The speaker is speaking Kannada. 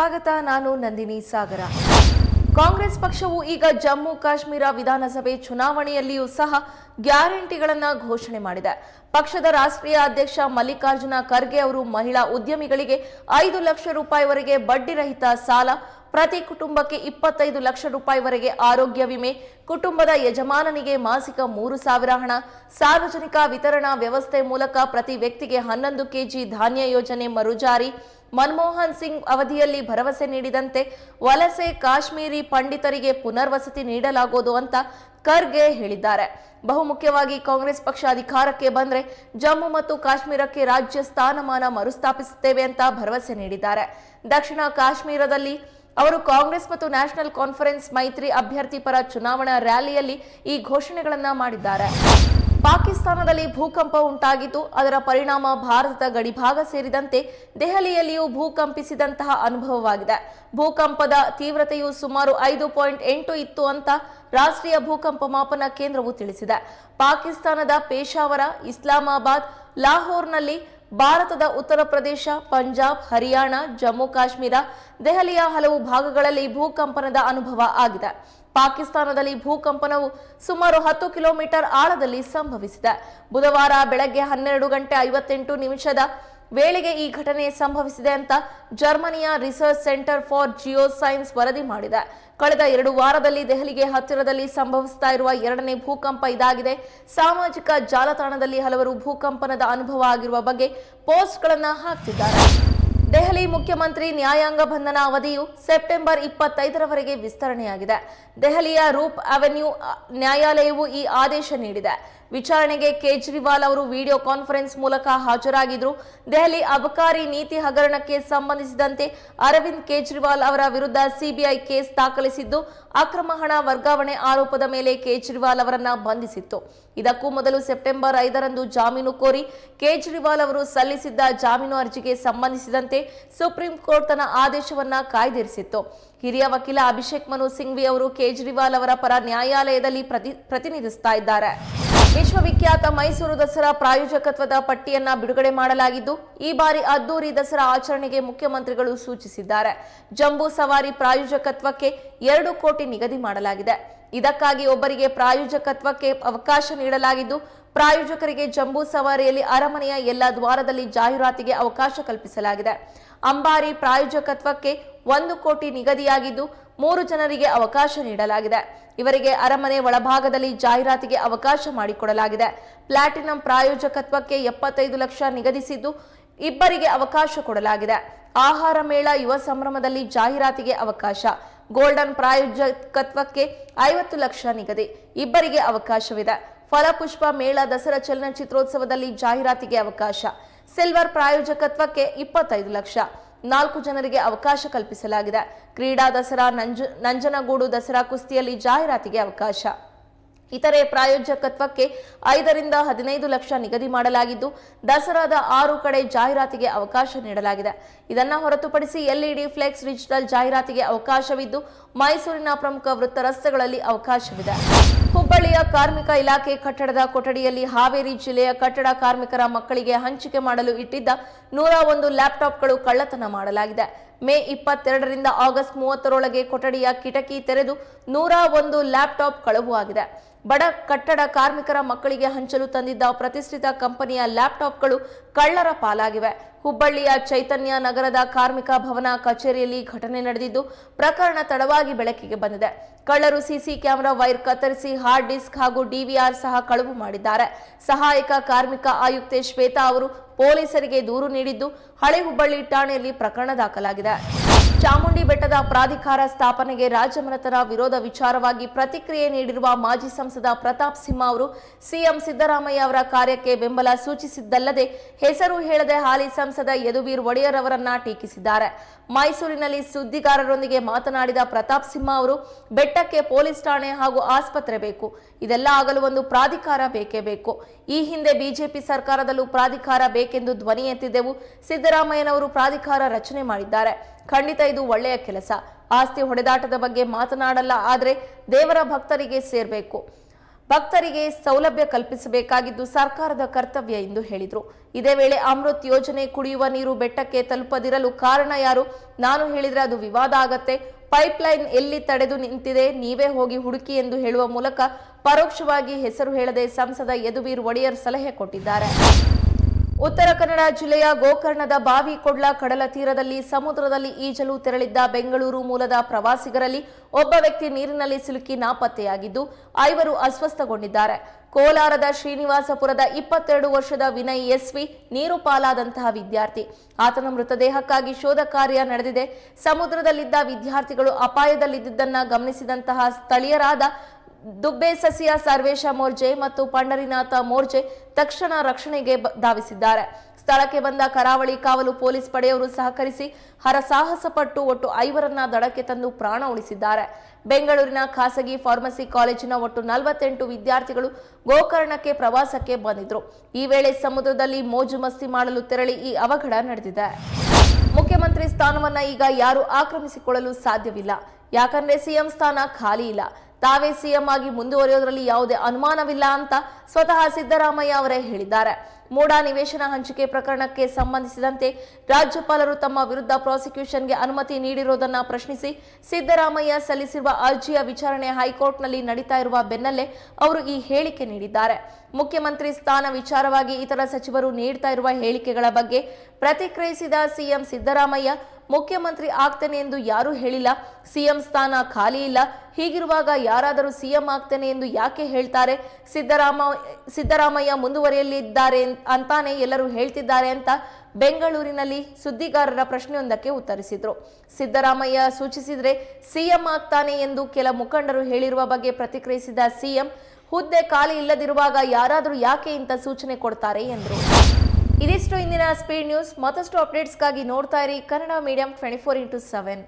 ಸ್ವಾಗತ, ನಾನು ನಂದಿನಿ ಸಾಗರ. ಕಾಂಗ್ರೆಸ್ ಪಕ್ಷವು ಈಗ ಜಮ್ಮು ಕಾಶ್ಮೀರ ವಿಧಾನಸಭೆ ಚುನಾವಣೆಯಲ್ಲಿಯೂ ಸಹ ಗ್ಯಾರಂಟಿಗಳನ್ನು ಘೋಷಣೆ ಮಾಡಿದೆ. ಪಕ್ಷದ ರಾಷ್ಟ್ರೀಯ ಅಧ್ಯಕ್ಷ ಮಲ್ಲಿಕಾರ್ಜುನ ಖರ್ಗೆ ಅವರು ಮಹಿಳಾ ಉದ್ಯಮಿಗಳಿಗೆ ಐದು ಲಕ್ಷ ರೂಪಾಯಿವರೆಗೆ ಬಡ್ಡಿರಹಿತ ಸಾಲ, ಪ್ರತಿ ಕುಟುಂಬಕ್ಕೆ ಇಪ್ಪತ್ತೈದು ಲಕ್ಷ ರೂಪಾಯಿವರೆಗೆ ಆರೋಗ್ಯ ವಿಮೆ, ಕುಟುಂಬದ ಯಜಮಾನನಿಗೆ ಮಾಸಿಕ ಮೂರು ಸಾವಿರ ಹಣ, ಸಾರ್ವಜನಿಕ ವಿತರಣಾ ವ್ಯವಸ್ಥೆ ಮೂಲಕ ಪ್ರತಿ ವ್ಯಕ್ತಿಗೆ ಹನ್ನೊಂದು ಕೆಜಿ ಧಾನ್ಯ ಯೋಜನೆ ಮರುಜಾರಿ ಮನಮೋಹನ್ ಸಿಂಗ್ ಅವಧಿಯಲ್ಲಿ ಭರವಸೆ ನೀಡಿದಂತೆ ವಲಸೆ ಕಾಶ್ಮೀರಿ ಪಂಡಿತರಿಗೆ ಪುನರ್ವಸತಿ ನೀಡಲಾಗುವುದು ಅಂತ ಖರ್ಗೆ ಹೇಳಿದ್ದಾರೆ. ಬಹುಮುಖ್ಯವಾಗಿ ಕಾಂಗ್ರೆಸ್ ಪಕ್ಷ ಅಧಿಕಾರಕ್ಕೆ ಬಂದ್ರೆ ಜಮ್ಮು ಮತ್ತು ಕಾಶ್ಮೀರಕ್ಕೆ ರಾಜ್ಯ ಸ್ಥಾನಮಾನ ಮರುಸ್ಥಾಪಿಸುತ್ತೇವೆ ಅಂತ ಭರವಸೆ ನೀಡಿದ್ದಾರೆ. ದಕ್ಷಿಣ ಕಾಶ್ಮೀರದಲ್ಲಿ ಅವರು ಕಾಂಗ್ರೆಸ್ ಮತ್ತು ನ್ಯಾಷನಲ್ ಕಾನ್ಫರೆನ್ಸ್ ಮೈತ್ರಿ ಅಭ್ಯರ್ಥಿ ಪರ ಚುನಾವಣಾ ರ್ಯಾಲಿಯಲ್ಲಿ ಈ ಘೋಷಣೆಗಳನ್ನು ಮಾಡಿದ್ದಾರೆ. ಪಾಕಿಸ್ತಾನದಲ್ಲಿ ಭೂಕಂಪ ಉಂಟಾಗಿದ್ದು, ಅದರ ಪರಿಣಾಮ ಭಾರತದ ಗಡಿಭಾಗ ಸೇರಿದಂತೆ ದೆಹಲಿಯಲ್ಲಿಯೂ ಭೂಕಂಪಿಸಿದಂತಹ ಅನುಭವವಾಗಿದೆ. ಭೂಕಂಪದ ತೀವ್ರತೆಯು ಸುಮಾರು ಐದು ಪಾಯಿಂಟ್ ಎಂಟು ಇತ್ತು ಅಂತ ರಾಷ್ಟ್ರೀಯ ಭೂಕಂಪ ಮಾಪನ ಕೇಂದ್ರವು ತಿಳಿಸಿದೆ. ಪಾಕಿಸ್ತಾನದ ಪೇಶಾವರ ಇಸ್ಲಾಮಾಬಾದ್, ಲಾಹೋರ್ನಲ್ಲಿ ಭಾರತದ ಉತ್ತರ ಪ್ರದೇಶ, ಪಂಜಾಬ್, ಹರಿಯಾಣ, ಜಮ್ಮು ಕಾಶ್ಮೀರ, ದೆಹಲಿಯ ಹಲವು ಭಾಗಗಳಲ್ಲಿ ಭೂಕಂಪನದ ಅನುಭವ ಆಗಿದೆ. ಪಾಕಿಸ್ತಾನದಲ್ಲಿ ಭೂಕಂಪನವು ಸುಮಾರು ಹತ್ತು ಕಿಲೋಮೀಟರ್ ಆಳದಲ್ಲಿ ಸಂಭವಿಸಿದೆ. ಬುಧವಾರ ಬೆಳಗ್ಗೆ ಹನ್ನೆರಡು ಗಂಟೆ ಐವತ್ತೆಂಟು ನಿಮಿಷದ ವೇಳೆಗೆ ಈ ಘಟನೆ ಸಂಭವಿಸಿದೆ ಅಂತ ಜರ್ಮನಿಯ research centre for geoscience ವರದಿ ಮಾಡಿದೆ. ಕಳೆದ ಎರಡು ವಾರದಲ್ಲಿ ದೆಹಲಿಗೆ ಹತ್ತಿರದಲ್ಲಿ ಸಂಭವಿಸ್ತಾ ಇರುವ ಎರಡನೇ ಭೂಕಂಪ ಇದಾಗಿದೆ. ಸಾಮಾಜಿಕ ಜಾಲತಾಣದಲ್ಲಿ ಹಲವರು ಭೂಕಂಪನದ ಅನುಭವ ಆಗಿರುವ ಬಗ್ಗೆ ಪೋಸ್ಟ್ಗಳನ್ನು ಹಾಕ್ತಿದ್ದಾರೆ. ದೆಹಲಿ ಮುಖ್ಯಮಂತ್ರಿ ನ್ಯಾಯಾಂಗ ಬಂಧನ ಅವಧಿಯು ಸೆಪ್ಟೆಂಬರ್ ಇಪ್ಪತ್ತೈದರವರೆಗೆ ವಿಸ್ತರಣೆಯಾಗಿದೆ. ದೆಹಲಿಯ ರೂಪ್ ಅವೆನ್ಯೂ ನ್ಯಾಯಾಲಯವು ಈ ಆದೇಶ ನೀಡಿದೆ. ವಿಚಾರಣೆಗೆ ಕೇಜ್ರಿವಾಲ್ ಅವರು ವಿಡಿಯೋ ಕಾನ್ಫರೆನ್ಸ್ ಮೂಲಕ ಹಾಜರಾಗಿದ್ದರು. ದೆಹಲಿ ಅಬಕಾರಿ ನೀತಿ ಹಗರಣಕ್ಕೆ ಸಂಬಂಧಿಸಿದಂತೆ ಅರವಿಂದ್ ಕೇಜ್ರಿವಾಲ್ ಅವರ ವಿರುದ್ಧ ಸಿಬಿಐ ಕೇಸ್ ದಾಖಲಿಸಿದ್ದು, ಅಕ್ರಮ ಹಣ ವರ್ಗಾವಣೆ ಆರೋಪದ ಮೇಲೆ ಕೇಜ್ರಿವಾಲ್ ಅವರನ್ನ ಬಂಧಿಸಿತ್ತು. ಇದಕ್ಕೂ ಮೊದಲು ಸೆಪ್ಟೆಂಬರ್ ಐದರಂದು ಜಾಮೀನು ಕೋರಿ ಕೇಜ್ರಿವಾಲ್ ಅವರು ಸಲ್ಲಿಸಿದ್ದ ಜಾಮೀನು ಅರ್ಜಿಗೆ ಸಂಬಂಧಿಸಿದಂತೆ ಸುಪ್ರೀಂ ಕೋರ್ಟ್ ತನ್ನ ಆದೇಶವನ್ನ ಕಾಯ್ದಿರಿಸಿತ್ತು. ಹಿರಿಯ ವಕೀಲ ಅಭಿಷೇಕ್ ಮನು ಸಿಂಘ್ವಿ ಅವರು ಕೇಜ್ರಿವಾಲ್ ಅವರ ಪರ ನ್ಯಾಯಾಲಯದಲ್ಲಿ ಪ್ರತಿ, ಪ್ರತಿನಿಧಿಸ್ತಾ ಇದ್ದಾರೆ. ವಿಶ್ವವಿಖ್ಯಾತ ಮೈಸೂರು ದಸರಾ ಪ್ರಾಯೋಜಕತ್ವದ ಪಟ್ಟಿಯನ್ನ ಬಿಡುಗಡೆ ಮಾಡಲಾಗಿದ್ದು, ಈ ಬಾರಿ ಅದ್ದೂರಿ ದಸರಾ ಆಚರಣೆಗೆ ಮುಖ್ಯಮಂತ್ರಿಗಳು ಸೂಚಿಸಿದ್ದಾರೆ. ಜಂಬೂ ಸವಾರಿ ಪ್ರಾಯೋಜಕತ್ವಕ್ಕೆ ಎರಡು ಕೋಟಿ ನಿಗದಿ ಮಾಡಲಾಗಿದೆ. ಇದಕ್ಕಾಗಿ ಒಬ್ಬರಿಗೆ ಪ್ರಾಯೋಜಕತ್ವಕ್ಕೆ ಅವಕಾಶ ನೀಡಲಾಗಿದ್ದು, ಪ್ರಾಯೋಜಕರಿಗೆ ಜಂಬೂ ಸವಾರಿಯಲ್ಲಿ ಅರಮನೆಯ ಎಲ್ಲ ದ್ವಾರದಲ್ಲಿ ಜಾಹೀರಾತಿಗೆ ಅವಕಾಶ ಕಲ್ಪಿಸಲಾಗಿದೆ. ಅಂಬಾರಿ ಪ್ರಾಯೋಜಕತ್ವಕ್ಕೆ ಒಂದು ಕೋಟಿ ನಿಗದಿಯಾಗಿದ್ದು ಮೂರು ಜನರಿಗೆ ಅವಕಾಶ ನೀಡಲಾಗಿದೆ. ಇವರಿಗೆ ಅರಮನೆ ಒಳಭಾಗದಲ್ಲಿ ಜಾಹೀರಾತಿಗೆ ಅವಕಾಶ ಮಾಡಿಕೊಡಲಾಗಿದೆ. ಪ್ಲಾಟಿನಂ ಪ್ರಾಯೋಜಕತ್ವಕ್ಕೆ ಎಪ್ಪತ್ತೈದು ಲಕ್ಷ ನಿಗದಿಸಿದ್ದು ಇಬ್ಬರಿಗೆ ಅವಕಾಶ ಕೊಡಲಾಗಿದೆ. ಆಹಾರ ಮೇಳ ಯುವ ಸಂಭ್ರಮದಲ್ಲಿ ಜಾಹೀರಾತಿಗೆ ಅವಕಾಶ. ಗೋಲ್ಡನ್ ಪ್ರಾಯೋಜಕತ್ವಕ್ಕೆ ಐವತ್ತು ಲಕ್ಷ ನಿಗದಿ. ಇಬ್ಬರಿಗೆ ಅವಕಾಶವಿದೆ. ಫಲಪುಷ್ಪ ಮೇಳ ದಸರಾ ಚಲನಚಿತ್ರೋತ್ಸವದಲ್ಲಿ ಜಾಹೀರಾತಿಗೆ ಅವಕಾಶ. ಸಿಲ್ವರ್ ಪ್ರಾಯೋಜಕತ್ವಕ್ಕೆ ಇಪ್ಪತ್ತೈದು ಲಕ್ಷ. ನಾಲ್ಕು ಜನರಿಗೆ ಅವಕಾಶ ಕಲ್ಪಿಸಲಾಗಿದೆ. ಕ್ರೀಡಾ ದಸರಾ, ನಂಜ, ನಂಜನಗೂಡು ದಸರಾ ಕುಸ್ತಿಯಲ್ಲಿ ಜಾಹೀರಾತಿಗೆ ಅವಕಾಶ. ಇತರೆ ಪ್ರಾಯೋಜಕತ್ವಕ್ಕೆ ಐದರಿಂದ ಹದಿನೈದು ಲಕ್ಷ ನಿಗದಿ ಮಾಡಲಾಗಿದ್ದು, ದಸರಾದ ಆರು ಕಡೆ ಜಾಹೀರಾತಿಗೆ ಅವಕಾಶ ನೀಡಲಾಗಿದೆ. ಇದನ್ನು ಹೊರತುಪಡಿಸಿ ಎಲ್ಇಡಿ ಫ್ಲೆಕ್ಸ್ ಡಿಜಿಟಲ್ ಜಾಹೀರಾತಿಗೆ ಅವಕಾಶವಿದ್ದು, ಮೈಸೂರಿನ ಪ್ರಮುಖ ವೃತ್ತ ರಸ್ತೆಗಳಲ್ಲಿ ಅವಕಾಶವಿದೆ. ಹುಬ್ಬಳ್ಳಿಯ ಕಾರ್ಮಿಕ ಇಲಾಖೆ ಕಟ್ಟಡದ ಕೊಠಡಿಯಲ್ಲಿ ಹಾವೇರಿ ಜಿಲ್ಲೆಯ ಕಟ್ಟಡ ಕಾರ್ಮಿಕರ ಮಕ್ಕಳಿಗೆ ಹಂಚಿಕೆ ಮಾಡಲು ಇಟ್ಟಿದ್ದ ನೂರ ಒಂದು ಲ್ಯಾಪ್ಟಾಪ್ಗಳು ಕಳ್ಳತನ ಮಾಡಲಾಗಿದೆ. ಮೇ ಇಪ್ಪತ್ತೆರಡರಿಂದ ಆಗಸ್ಟ್ ಮೂವತ್ತರೊಳಗೆ ಕೊಠಡಿಯ ಕಿಟಕಿ ತೆರೆದು ನೂರ ಒಂದು ಲ್ಯಾಪ್ಟಾಪ್ ಕಳವು ಆಗಿದೆ. ಬಡ ಕಟ್ಟಡ ಕಾರ್ಮಿಕರ ಮಕ್ಕಳಿಗೆ ಹಂಚಲು ತಂದಿದ್ದ ಪ್ರತಿಷ್ಠಿತ ಕಂಪನಿಯ ಲ್ಯಾಪ್ಟಾಪ್ಗಳು ಕಳ್ಳರ ಪಾಲಾಗಿವೆ. ಹುಬ್ಬಳ್ಳಿಯ ಚೈತನ್ಯ ನಗರದ ಕಾರ್ಮಿಕ ಭವನ ಕಚೇರಿಯಲ್ಲಿ ಘಟನೆ ನಡೆದಿದ್ದು, ಪ್ರಕರಣ ತಡವಾಗಿ ಬೆಳಕಿಗೆ ಬಂದಿದೆ. ಕಳ್ಳರು ಸಿಸಿ ಕ್ಯಾಮೆರಾ ವೈರ್ ಕತ್ತರಿಸಿ, ಹಾರ್ಡ್ ಡಿಸ್ಕ್ ಹಾಗೂ ಡಿವಿಆರ್ ಸಹ ಕಳವು ಮಾಡಿದ್ದಾರೆ. ಸಹಾಯಕ ಕಾರ್ಮಿಕ ಆಯುಕ್ತೆ ಶ್ವೇತಾ ಅವರು ಪೊಲೀಸರಿಗೆ ದೂರು ನೀಡಿದ್ದು ಹಳೆ ಹುಬ್ಬಳ್ಳಿ ಠಾಣೆಯಲ್ಲಿ ಪ್ರಕರಣ ದಾಖಲಾಗಿದೆ. ಚಾಮುಂಡಿ ಬೆಟ್ಟದ ಪ್ರಾಧಿಕಾರ ಸ್ಥಾಪನೆಗೆ ರಾಜ್ಯ ಮನೆತನ ವಿರೋಧ ವಿಚಾರವಾಗಿ ಪ್ರತಿಕ್ರಿಯೆ ನೀಡಿರುವ ಮಾಜಿ ಸಂಸದ ಪ್ರತಾಪ್ ಸಿಂಹ ಅವರು, ಸಿಎಂ ಸಿದ್ದರಾಮಯ್ಯ ಅವರ ಕಾರ್ಯಕ್ಕೆ ಬೆಂಬಲ ಸೂಚಿಸಿದ್ದಲ್ಲದೆ ಹೆಸರು ಹೇಳದೆ ಹಾಲಿ ಸಂಸದ ಯದುವೀರ್ ಒಡೆಯರ್ ಅವರನ್ನ ಟೀಕಿಸಿದ್ದಾರೆ. ಮೈಸೂರಿನಲ್ಲಿ ಸುದ್ದಿಗಾರರೊಂದಿಗೆ ಮಾತನಾಡಿದ ಪ್ರತಾಪ್ ಸಿಂಹ ಅವರು, ಬೆಟ್ಟಕ್ಕೆ ಪೊಲೀಸ್ ಠಾಣೆ ಹಾಗೂ ಆಸ್ಪತ್ರೆ ಬೇಕು, ಇದೆಲ್ಲ ಆಗಲು ಒಂದು ಪ್ರಾಧಿಕಾರ ಬೇಕೇ ಬೇಕು. ಈ ಹಿಂದೆ ಬಿಜೆಪಿ ಸರ್ಕಾರದಲ್ಲೂ ಪ್ರಾಧಿಕಾರ ಬೇಕೆಂದು ಧ್ವನಿ ಎತ್ತಿದ್ದೆವು, ಸಿದ್ದರಾಮಯ್ಯನವರು ಪ್ರಾಧಿಕಾರ ರಚನೆ ಮಾಡಿದ್ದಾರೆ. ಖಂಡಿತ ಇದು ಒಳ್ಳೆಯ ಕೆಲಸ. ಆಸ್ತಿ ಹೊಡೆದಾಟದ ಬಗ್ಗೆ ಮಾತನಾಡಲ್ಲ, ಆದರೆ ದೇವರ ಭಕ್ತರಿಗೆ ಸೇರ್ಬೇಕು. ಭಕ್ತರಿಗೆ ಸೌಲಭ್ಯ ಕಲ್ಪಿಸಬೇಕಾಗಿದ್ದು ಸರ್ಕಾರದ ಕರ್ತವ್ಯ ಎಂದು ಹೇಳಿದರು. ಇದೇ ವೇಳೆ ಅಮೃತ್ ಯೋಜನೆ ಕುಡಿಯುವ ನೀರು ಬೆಟ್ಟಕ್ಕೆ ತಲುಪದಿರಲು ಕಾರಣ ಯಾರು? ನಾನು ಹೇಳಿದ್ರೆ ಅದು ವಿವಾದ ಆಗತ್ತೆ. ಪೈಪ್ಲೈನ್ ಎಲ್ಲಿ ತಡೆದು ನಿಂತಿದೆ, ನೀವೇ ಹೋಗಿ ಹುಡುಕಿ ಎಂದು ಹೇಳುವ ಮೂಲಕ ಪರೋಕ್ಷವಾಗಿ ಹೆಸರು ಹೇಳದೆ ಸಂಸದ ಯದುವೀರ್ ಒಡೆಯರ್ ಸಲಹೆ ಕೊಟ್ಟಿದ್ದಾರೆ. ಉತ್ತರ ಕನ್ನಡ ಜಿಲ್ಲೆಯ ಗೋಕರ್ಣದ ಬಾವಿ ಬಾವಿಕೊಡ್ಲ ಕಡಲ ತೀರದಲ್ಲಿ ಸಮುದ್ರದಲ್ಲಿ ಈಜಲು ತೆರಳಿದ್ದ ಬೆಂಗಳೂರು ಮೂಲದ ಪ್ರವಾಸಿಗರಲ್ಲಿ ಒಬ್ಬ ವ್ಯಕ್ತಿ ನೀರಿನಲ್ಲಿ ಸಿಲುಕಿ ನಾಪತ್ತೆಯಾಗಿದ್ದು, ಐವರು ಅಸ್ವಸ್ಥಗೊಂಡಿದ್ದಾರೆ. ಕೋಲಾರದ ಶ್ರೀನಿವಾಸಪುರದ ಇಪ್ಪತ್ತೆರಡು ವರ್ಷದ ವಿನಯ್ ಎಸ್ವಿ ನೀರು ಪಾಲಾದಂತಹ ವಿದ್ಯಾರ್ಥಿ. ಆತನ ಮೃತದೇಹಕ್ಕಾಗಿ ಶೋಧ ಕಾರ್ಯ ನಡೆದಿದೆ. ಸಮುದ್ರದಲ್ಲಿದ್ದ ವಿದ್ಯಾರ್ಥಿಗಳು ಅಪಾಯದಲ್ಲಿದ್ದುದನ್ನ ಗಮನಿಸಿದಂತಹ ಸ್ಥಳೀಯರಾದ ದುಬ್ಬೆ ಸಸಿಯ ಸರ್ವೇಶ ಮೋರ್ಜೆ ಮತ್ತು ಪಂಡರಿನಾಥ ಮೋರ್ಜೆ ತಕ್ಷಣ ರಕ್ಷಣೆಗೆ ಧಾವಿಸಿದ್ದಾರೆ. ಸ್ಥಳಕ್ಕೆ ಬಂದ ಕರಾವಳಿ ಕಾವಲು ಪೊಲೀಸ್ ಪಡೆಯವರು ಸಹಕರಿಸಿ ಹರಸಾಹಸ ಪಟ್ಟು ಒಟ್ಟು ಐವರನ್ನ ದಡಕ್ಕೆ ತಂದು ಪ್ರಾಣ ಉಳಿಸಿದ್ದಾರೆ. ಬೆಂಗಳೂರಿನ ಖಾಸಗಿ ಫಾರ್ಮಸಿ ಕಾಲೇಜಿನ ಒಟ್ಟು ನಲವತ್ತೆಂಟು ವಿದ್ಯಾರ್ಥಿಗಳು ಗೋಕರ್ಣಕ್ಕೆ ಪ್ರವಾಸಕ್ಕೆ ಬಂದಿದ್ರು. ಈ ವೇಳೆ ಸಮುದ್ರದಲ್ಲಿ ಮೋಜು ಮಸ್ತಿ ಮಾಡಲು ತೆರಳಿ ಈ ಅವಘಡ ನಡೆದಿದೆ. ಮುಖ್ಯಮಂತ್ರಿ ಸ್ಥಾನವನ್ನ ಈಗ ಯಾರು ಆಕ್ರಮಿಸಿಕೊಳ್ಳಲು ಸಾಧ್ಯವಿಲ್ಲ. ಯಾಕಂದ್ರೆ ಸಿಎಂ ಸ್ಥಾನ ಖಾಲಿ ಇಲ್ಲ. ತಾವೇ ಸಿಎಂ ಆಗಿ ಮುಂದುವರಿಯೋದ್ರಲ್ಲಿ ಯಾವುದೇ ಅನುಮಾನವಿಲ್ಲ ಅಂತ ಸ್ವತಃ ಸಿದ್ದರಾಮಯ್ಯ ಅವರೇ ಹೇಳಿದ್ದಾರೆ. ಮೂಡಾ ನಿವೇಶನ ಹಂಚಿಕೆ ಪ್ರಕರಣಕ್ಕೆ ಸಂಬಂಧಿಸಿದಂತೆ ರಾಜ್ಯಪಾಲರು ತಮ್ಮ ವಿರುದ್ಧ ಪ್ರಾಸಿಕ್ಯೂಷನ್ಗೆ ಅನುಮತಿ ನೀಡಿರುವುದನ್ನ ಪ್ರಶ್ನಿಸಿ ಸಿದ್ದರಾಮಯ್ಯ ಸಲ್ಲಿಸಿರುವ ಅರ್ಜಿಯ ವಿಚಾರಣೆ ಹೈಕೋರ್ಟ್ನಲ್ಲಿ ನಡೀತಾ ಇರುವ ಬೆನ್ನಲ್ಲೇ ಅವರು ಈ ಹೇಳಿಕೆ ನೀಡಿದ್ದಾರೆ. ಮುಖ್ಯಮಂತ್ರಿ ಸ್ಥಾನ ವಿಚಾರವಾಗಿ ಇತರ ಸಚಿವರು ನೀಡ್ತಾ ಇರುವ ಹೇಳಿಕೆಗಳ ಬಗ್ಗೆ ಪ್ರತಿಕ್ರಿಯಿಸಿದ ಸಿಎಂ ಸಿದ್ದರಾಮಯ್ಯ, ಮುಖ್ಯಮಂತ್ರಿ ಆಗ್ತೇನೆ ಎಂದು ಯಾರೂ ಹೇಳಿಲ್ಲ, ಸಿಎಂ ಸ್ಥಾನ ಖಾಲಿ ಇಲ್ಲ, ಹೀಗಿರುವಾಗ ಯಾರಾದರೂ ಸಿಎಂ ಆಗ್ತೇನೆ ಎಂದು ಯಾಕೆ ಹೇಳ್ತಾರೆ? ಸಿದ್ದರಾಮ, ಸಿದ್ದರಾಮಯ್ಯ ಮುಂದುವರಿಯಲಿದ್ದಾರೆ ಅಂತಾನೆ ಎಲ್ಲರೂ ಹೇಳ್ತಿದ್ದಾರೆ ಅಂತ ಬೆಂಗಳೂರಿನಲ್ಲಿ ಸುದ್ದಿಗಾರರ ಪ್ರಶ್ನೆಯೊಂದಕ್ಕೆ ಉತ್ತರಿಸಿದ್ರು. ಸಿದ್ದರಾಮಯ್ಯ ಸೂಚಿಸಿದ್ರೆ ಸಿಎಂ ಆಗ್ತಾನೆ ಎಂದು ಕೆಲ ಮುಖಂಡರು ಹೇಳಿರುವ ಬಗ್ಗೆ ಪ್ರತಿಕ್ರಿಯಿಸಿದ ಸಿಎಂ, ಹುದ್ದೆ ಖಾಲಿ ಇಲ್ಲದಿರುವಾಗ ಯಾರಾದರೂ ಯಾಕೆ ಇಂಥ ಸೂಚನೆ ಕೊಡ್ತಾರೆ ಎಂದರು. ಇದಿಷ್ಟು ಇಂದಿನ ಸ್ಪೀಡ್ ನ್ಯೂಸ್. ಮತ್ತಷ್ಟು ಅಪ್ಡೇಟ್ಸ್ಗಾಗಿ ನೋಡ್ತಾ ಇರಿ Kannada medium twenty four into seven